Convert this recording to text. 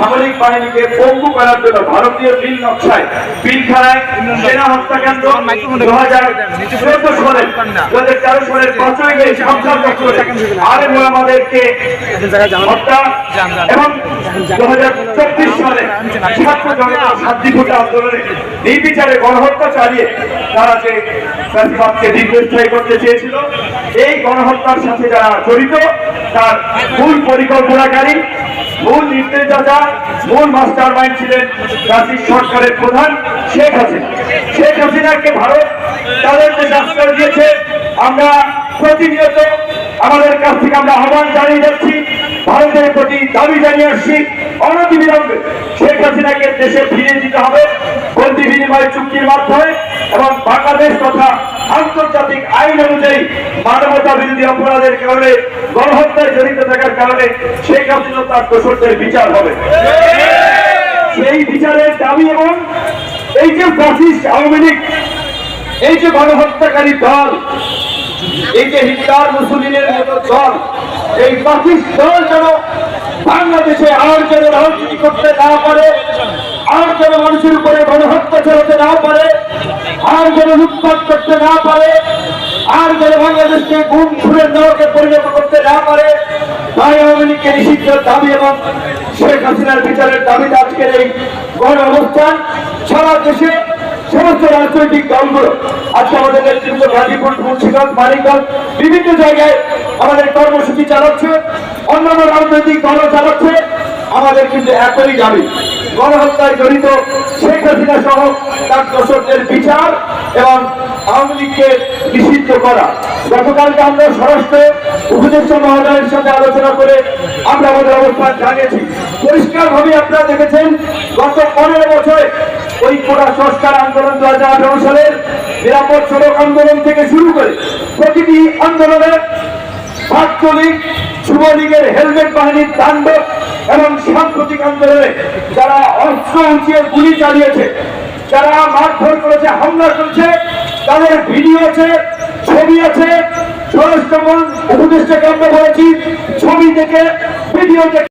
সামরিক বাহিনীকে পঙ্গু করার জন্য ভারতীয় নীল নকশায় পিলখানায় সেনা হত্যাকাণ্ড দু হাজার চোদ্দ সালে দু হাজার তেরো সালের পাঁচই মে সংখ্যা চক্রে আমাদেরকে হত্যা এবং দু হাজার চব্বিশ সালে ছাত্র জনতা শান্তিপূর্ণ আন্দোলনে নির্বিচারে গণহত্যা চালিয়ে তারা যে ফ্যাসিবাদকে দীর্ঘস্থায়ী করতে চেয়েছিল এই গণহত্যার সাথে যারা জড়িত তার মূল পরিকল্পনাকারী মূল নির্দেশদাতা, মূল মাস্টার মাইন্ড ছিলেন জাতির সরকারের প্রধান শেখ হাসিনা। শেখ হাসিনাকে ভারত তাদের দেশে আশ্রয় দিয়েছে। আমরা প্রতিনিয়ত আমাদের কাছ থেকে আমরা আহ্বান জানিয়ে যাচ্ছি, ভারতের প্রতি দাবি জানিয়ে আসছি অনতিবিলম্বে শেখ হাসিনাকে দেশে ফিরিয়ে দিতে হবে। বন্দি বিনিময় চুক্তির মাধ্যমে এবং মানবতা বিরোধী অপরাধের কারণে, গণহত্যায় জড়িত থাকার কারণে শেখ হাসিনা তার দোষরদের বিচার হবে। সেই বিচারের দাবি এবং এই যে ফ্যাসিস্ট আওয়ামী লীগ, এই যে গণহত্যাকারী দল, এই যে হিটলার মুসলিমের মতো দল, এই ফ্যাসিস্ট দল যেন বাংলাদেশে আর যেন রাজনীতি করতে না পারে, আর যেন মানুষের উপরে গণহত্যা চালাতে না পারে, আর যেন লুটপাট করতে না পারে যেন বাংলাদেশকে গুম খুনের দেওয়াকে পরিণত করতে না পারে, তাই আওয়ামী লীগকে নিষিদ্ধ দাবি এবং শেখ হাসিনার বিচারের দাবিতে আজকের এই গণ অবস্থান। সারা দেশে সমস্ত রাজনৈতিক দলগুলো, আজকে আমাদের নেতৃত্ব গাজীপুর, মুন্সিগঞ্জ, মানিকগঞ্জ, বিভিন্ন জায়গায় আমাদের কর্মসূচি চালাচ্ছে, অন্যান্য রাজনৈতিক দলও চালাচ্ছে। আমাদের কিন্তু একই দাবি, গণহত্যায় জড়িত শেখ হাসিনা সহ তার দোষকদের বিচার এবং আওয়ামী লীগকে নিষিদ্ধ করা। গতকালকে আমরা স্বরাষ্ট্র উপদেষ্টা মহোদয়ের সাথে আলোচনা করে আমরা আমাদের অবস্থান জানিয়েছি। পরিষ্কারভাবে আপনারা দেখেছেন, গত পনেরো বছরে ওই কোটা সংস্কার আন্দোলন দু হাজার আঠারো সালের নিরাপদ সড়ক আন্দোলন থেকে শুরু করে প্রতিটি আন্দোলনে ছাত্রলীগ যুবলীগের হেলমেট বাহিনীর তাণ্ডব এবং সাম্প্রতিক আন্দোলনে যারা অস্ত্র উঁচিয়ে গুলি চালিয়েছে, যারা মারধর করেছে, হামলা করেছে তাদের ভিডিও আছে ছবি আছে। স্বরাষ্ট্র উপদেষ্টাকে আমরা বলেছি ছবি থেকে ভিডিও দেখে।